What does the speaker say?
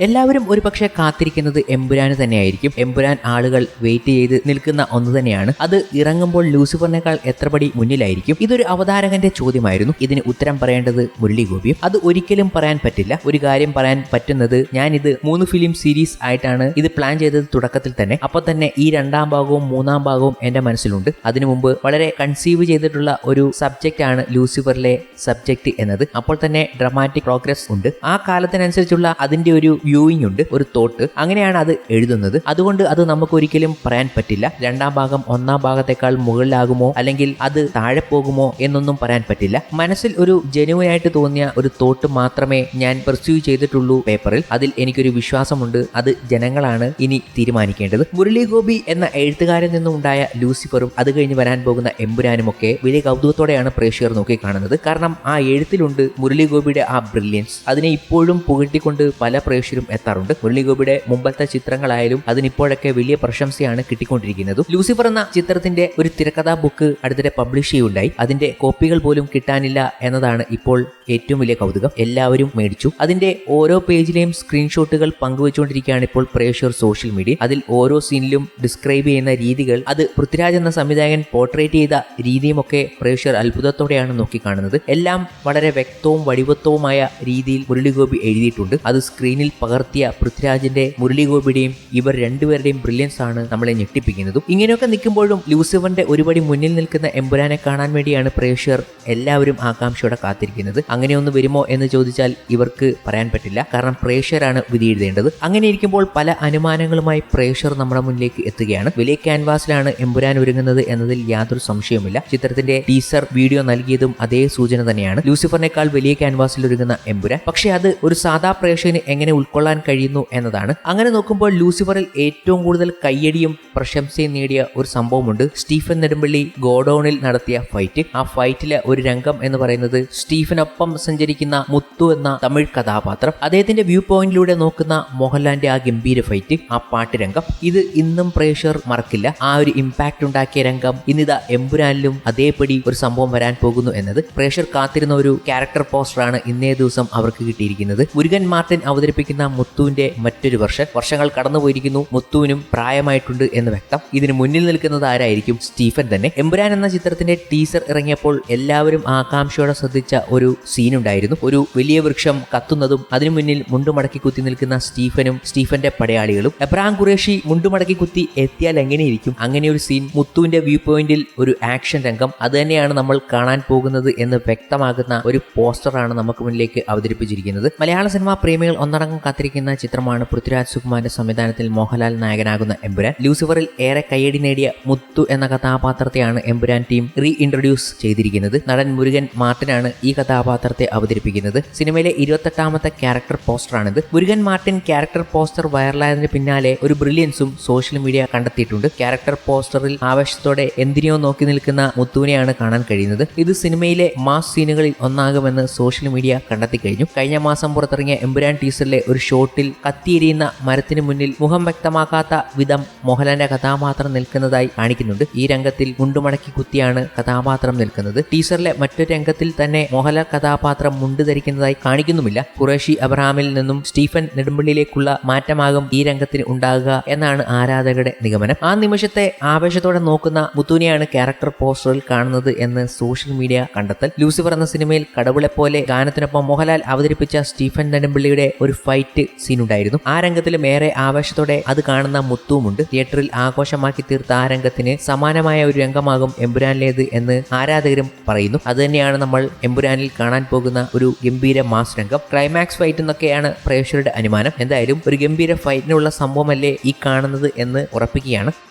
എല്ലാവരും ഒരുപക്ഷെ കാത്തിരിക്കുന്നത് എമ്പുരാന് തന്നെയായിരിക്കും. എമ്പുരാൻ ആളുകൾ വെയിറ്റ് ചെയ്ത് നിൽക്കുന്ന ഒന്ന് തന്നെയാണ്. അത് ഇറങ്ങുമ്പോൾ ലൂസിഫറിനേക്കാൾ എത്ര പടി മുന്നിലായിരിക്കും? ഇതൊരു അവതാരകന്റെ ചോദ്യമായിരുന്നു. ഇതിന് ഉത്തരം പറയേണ്ടത് മുരളി അത് ഒരിക്കലും പറയാൻ പറ്റില്ല. ഒരു കാര്യം പറയാൻ പറ്റുന്നത് ഞാൻ ഇത് മൂന്ന് ഫിലിം സീരീസ് ആയിട്ടാണ് ഇത് പ്ലാൻ ചെയ്തത് തുടക്കത്തിൽ തന്നെ. അപ്പോൾ തന്നെ ഈ രണ്ടാം ഭാഗവും മൂന്നാം ഭാഗവും എന്റെ മനസ്സിലുണ്ട്. അതിനു മുമ്പ് വളരെ കൺസീവ് ചെയ്തിട്ടുള്ള ഒരു സബ്ജക്റ്റ് ആണ് ലൂസിഫറിലെ സബ്ജക്റ്റ് എന്നത്. അപ്പോൾ തന്നെ ഡ്രമാറ്റിക് പ്രോഗ്രസ് ഉണ്ട്. ആ കാലത്തിനനുസരിച്ചുള്ള അതിന്റെ ഒരു വ്യൂയിങ് ഉണ്ട് ഒരു തോട്ട് അങ്ങനെയാണ് അത് എഴുതുന്നത്. അതുകൊണ്ട് അത് നമുക്ക് ഒരിക്കലും പറയാൻ പറ്റില്ല. രണ്ടാം ഭാഗം ഒന്നാം ഭാഗത്തേക്കാൾ മുകളിലാകുമോ അല്ലെങ്കിൽ അത് താഴെ പോകുമോ എന്നൊന്നും പറയാൻ പറ്റില്ല. മനസ്സിൽ ഒരു ജെനുവൻ ആയിട്ട് തോന്നിയ ഒരു തോട്ട് മാത്രമേ ഞാൻ പെർസ്യൂ ചെയ്തിട്ടുള്ളൂ പേപ്പറിൽ അതിൽ എനിക്കൊരു വിശ്വാസമുണ്ട്. അത് ജനങ്ങളാണ് ഇനി തീരുമാനിക്കേണ്ടത്. മുരളി ഗോപി എന്ന എഴുത്തുകാരിൽ നിന്നുണ്ടായ ലൂസിഫറും അത് കഴിഞ്ഞ് വരാൻ പോകുന്ന എമ്പുരാനും ഒക്കെ വലിയ കൗതുകത്തോടെയാണ് പ്രേക്ഷകർ നോക്കി കാണുന്നത് കാരണം ആ എഴുത്തിലുണ്ട് മുരളി ഗോപിയുടെ ആ ബ്രില്യൻസ് അതിനെ ഇപ്പോഴും പുകഴ്ത്തിക്കൊണ്ട് പല പ്രേക്ഷകരും എത്താറുണ്ട്. മുരളി ഗോപിയുടെ മുമ്പത്തെ ചിത്രങ്ങളായാലും അതിനിപ്പോഴൊക്കെ വലിയ പ്രശംസയാണ് കിട്ടിക്കൊണ്ടിരിക്കുന്നത്. ലൂസിഫർ എന്ന ചിത്രത്തിന്റെ ഒരു തിരക്കഥാ ബുക്ക് അടുത്തിടെ പബ്ലിഷ് ചെയ്യുണ്ടായി അതിന്റെ കോപ്പികൾ പോലും കിട്ടാനില്ല എന്നതാണ് ഇപ്പോൾ ഏറ്റവും വലിയ കൗതുകം. എല്ലാവരും മേടിച്ചു. അതിന്റെ ഓരോ പേജിലെയും സ്ക്രീൻഷോട്ടുകൾ പങ്കുവച്ചുകൊണ്ടിരിക്കുകയാണ് ഇപ്പോൾ പ്രേക്ഷകർ സോഷ്യൽ മീഡിയ. അതിൽ ഓരോ സീനിലും ഡിസ്ക്രൈബ് ചെയ്യുന്ന രീതികൾ അത് പൃഥ്വിരാജ് എന്ന സംവിധായകൻ പോർട്രേറ്റ് ചെയ്ത രീതിയുമൊക്കെ പ്രേക്ഷകർ അത്ഭുതത്തോടെയാണ് നോക്കിക്കാണുന്നത്. എല്ലാം വളരെ വ്യക്തവും വടിവത്വവുമായ രീതിയിൽ മുരളിഗോപി എഴുതിയിട്ടുണ്ട്. അത് സ്ക്രീനിൽ പകർത്തിയ പൃഥ്വിരാജിന്റെ മുരളിഗോപിയുടെയും ഇവർ രണ്ടുപേരുടെയും ബ്രില്യൻസ് ആണ് നമ്മളെ ഞെട്ടിപ്പിക്കുന്നതും. ഇങ്ങനെയൊക്കെ നിൽക്കുമ്പോഴും ലൂസിഫറിന്റെ ഒരുപടി മുന്നിൽ നിൽക്കുന്ന എമ്പുരാനെ കാണാൻ വേണ്ടിയാണ് പ്രേക്ഷകർ എല്ലാവരും ആകാംക്ഷയോടെ കാത്തിരിക്കുന്നത്. അങ്ങനെയൊന്ന് വരുമോ എന്ന് ചോദിച്ചാൽ ഇവർക്ക് പറയാൻ പറ്റില്ല. കാരണം പ്രേക്ഷകരാണ് വിധി എഴുതേണ്ടത്. അങ്ങനെ ഇരിക്കുമ്പോൾ പല അനുമാനങ്ങളുമായി പ്രേക്ഷകർ നമ്മുടെ മുന്നിലേക്ക് എത്തുകയാണ്. വലിയ ക്യാൻവാസിലാണ് എമ്പുരാൻ ഒരുങ്ങുന്നത് എന്നതിൽ യാതൊരു സംശയവുമില്ല. ചിത്രത്തിന്റെ ടീസർ വീഡിയോ നൽകിയതും അതേ സൂചന തന്നെയാണ്. ലൂസിഫറിനേക്കാൾ വലിയ ക്യാൻവാസിൽ ഒരുങ്ങുന്ന എമ്പുരാൻ. പക്ഷേ അത് ഒരു സാധാ പ്രേക്ഷകന് എങ്ങനെ ഉൾക്കൊള്ളാൻ കഴിയുന്നു എന്നതാണ്. അങ്ങനെ നോക്കുമ്പോൾ ലൂസിഫറിൽ ഏറ്റവും കൂടുതൽ കയ്യടിയും പ്രശംസയും നേടിയ ഒരു സംഭവമുണ്ട്. സ്റ്റീഫൻ നെടുമ്പള്ളി ഗോഡൌണിൽ നടത്തിയ ഫൈറ്റ് ആ ഫൈറ്റിലെ ഒരു രംഗം എന്ന് പറയുന്നത് സ്റ്റീഫനൊപ്പം സഞ്ചരിക്കുന്ന മുത്തു എന്ന തമിഴ് കഥാപാത്രം. അദ്ദേഹത്തിന്റെ വ്യൂ പോയിന്റിലൂടെ നോക്കുന്ന മോഹൻലാലിന്റെ ആ ഗംഭീര ഫൈറ്റ് ആ പാട്ട് രംഗം. ഇത് ഇന്നും പ്രേക്ഷകർ മറക്കില്ല. ആ ഒരു ഇമ്പാക്ട് ഉണ്ടാക്കിയ രംഗം ഇന്നിതാ എമ്പുരാനിലും അതേപടി ഒരു സംഭവം വരാൻ പോകുന്നു എന്നത്. പ്രേക്ഷകർ കാത്തിരുന്ന ഒരു ക്യാരക്ടർ പോസ്റ്ററാണ് ഇന്നേ ദിവസം അവർക്ക് കിട്ടിയിരിക്കുന്നത്. മുരുകൻ മാർട്ടിൻ അവതരിപ്പിക്കുന്ന മുത്തുവിന്റെ മറ്റൊരു വർഷം വർഷങ്ങൾ കടന്നുപോയിരിക്കുന്നു മുത്തുവിനും പ്രായമായിട്ടുണ്ട് എന്ന് വ്യക്തം. ഇതിന് മുന്നിൽ നിൽക്കുന്നത് ആരായിരിക്കും? സ്റ്റീഫൻ തന്നെ. എമ്പുരാൻ എന്ന ചിത്രത്തിന്റെ ടീസർ ഇറങ്ങിയപ്പോൾ എല്ലാവരും ആകാംക്ഷയോടെ ശ്രദ്ധിച്ച ഒരു സീൻ ഉണ്ടായിരുന്നു ഒരു വലിയ വൃക്ഷം കത്തുന്നതും അതിനു മുന്നിൽ മുണ്ടുമടക്കി കുത്തി നിൽക്കുന്ന സ്റ്റീഫനും സ്റ്റീഫന്റെ പടയാളികളും. എബ്രാം ഖുറേഷി മുണ്ടുമടക്കി കുത്തി എത്തിയാൽ എങ്ങനെയിരിക്കും? അങ്ങനെ ഒരു സീൻ മുത്തുവിന്റെ വ്യൂ പോയിന്റിൽ ഒരു ആക്ഷൻ രംഗം. അത് തന്നെയാണ് നമ്മൾ കാണാൻ പോകുന്നത് എന്ന് വ്യക്തമാകുന്ന ഒരു പോസ്റ്ററാണ് നമുക്ക് മുന്നിലേക്ക് അവതരിപ്പിച്ചിരിക്കുന്നത്. മലയാള സിനിമാ പ്രേമികൾ ഒന്നടങ്കം കാത്തിരിക്കുന്ന ചിത്രമാണ് പൃഥ്വിരാജ് സുകുമാരന്റെ സംവിധാനത്തിൽ മോഹൻലാൽ നായകനാകുന്ന എമ്പുരാൻ. ലൂസിഫറിൽ ഏറെ കയ്യടി നേടിയ മുത്തു എന്ന കഥാപാത്രത്തെയാണ് എമ്പുരാൻ ടീം റീ ഇൻട്രൊഡ്യൂസ് ചെയ്തിരിക്കുന്നത്. നടൻ മുരുകൻ മാർട്ടിനാണ് ഈ കഥാപാത്രത്തെ അവതരിപ്പിക്കുന്നത്. സിനിമയിലെ ഇരുപത്തെട്ടാമത്തെ ക്യാരക്ടർ പോസ്റ്ററാണിത്. മുരുകൻ മാർട്ടിൻ ക്യാരക്ടർ പോസ്റ്റർ വൈറലായതിന് പിന്നാലെ ഒരു ബ്രില്യൻസും സോഷ്യൽ മീഡിയ കണ്ടെത്തിയിട്ടുണ്ട്. ക്യാരക്ടർ പോസ്റ്ററിൽ ആവേശത്തോടെ എന്തിനെയോ നോക്കി നിൽക്കുന്ന മുത്തുവിനെയാണ് കാണാൻ കഴിയുന്നത്. ഇത് സിനിമയിലെ മാസ് സീനുകളിൽ ഒന്നാകുമെന്ന് സോഷ്യൽ മീഡിയ കണ്ടെത്തി കഴിഞ്ഞു കഴിഞ്ഞ മാസം പുറത്തിറങ്ങിയ എമ്പുരാൻ ടീസറിലെ ഒരു ഷോട്ടിൽ കത്തിയെരിയുന്ന മരത്തിനു മുന്നിൽ മുഖം വ്യക്തമാക്കാത്ത വിധം മോഹൻലാലിന്റെ കഥാപാത്രം നിൽക്കുന്നതായി കാണിക്കുന്നുണ്ട്. ഈ രംഗത്തിൽ മുണ്ടുമടക്കി കുത്തിയാണ് കഥാപാത്രം നിൽക്കുന്നത്. ടീസറിലെ മറ്റൊരു രംഗത്തിൽ തന്നെ മോഹൻലാൽ കഥാപാത്രം മുണ്ട് ധരിക്കുന്നതായി കാണിക്കുന്നുമില്ല. ഖുറേഷി അബ്രഹാമിൽ നിന്നും സ്റ്റീഫൻ നെടുമ്പള്ളിയിലേക്കുള്ള മാറ്റമാകും ഈ രംഗത്തിന് ഉണ്ടാകുക എന്നാണ് ആരാധകരുടെ നിഗമനം. ആ നിമിഷത്തെ ആവേശത്തോടെ നോക്കുന്ന മുത്തുവിനെയാണ് ക്യാരക്ടർ പോസ്റ്ററിൽ കാണുന്നത് എന്ന് സോഷ്യൽ മീഡിയ കണ്ടെത്തൽ. ലൂസിഫർ എന്ന സിനിമയിൽ കടവുളെ പോലെ ഗാനത്തിനൊപ്പം മോഹൻലാൽ അവതരിപ്പിച്ച സ്റ്റീഫൻ നെടുമ്പള്ളിയുടെ ഒരു ഫൈറ്റ് സീൻ ഉണ്ടായിരുന്നു ആ രംഗത്തിലും ഏറെ ആവേശത്തോടെ അത് കാണുന്ന മുത്തുവുമുണ്ട്. തിയേറ്ററിൽ ആഘോഷമാക്കി തീർത്ത ആ രംഗത്തിന് സമാനമായ ഒരു രംഗമാകും എമ്പുരാനിലേത് എന്ന് ആരാധകരും പറയുന്നു. അതുതന്നെയാണ് നമ്മൾ എമ്പുരാനിൽ കാണാൻ പോകുന്ന ഒരു ഗംഭീര മാസ് രംഗം. ക്ലൈമാക്സ് ഫൈറ്റ് എന്നൊക്കെയാണ് പ്രേക്ഷകരുടെ അനുമാനം. എന്തായാലും ഒരു ഗംഭീര ഫൈറ്റിനുള്ള സംഭവമല്ലേ ഈ കാണുന്നത് എന്ന് ഉറപ്പിക്കുകയാണ്.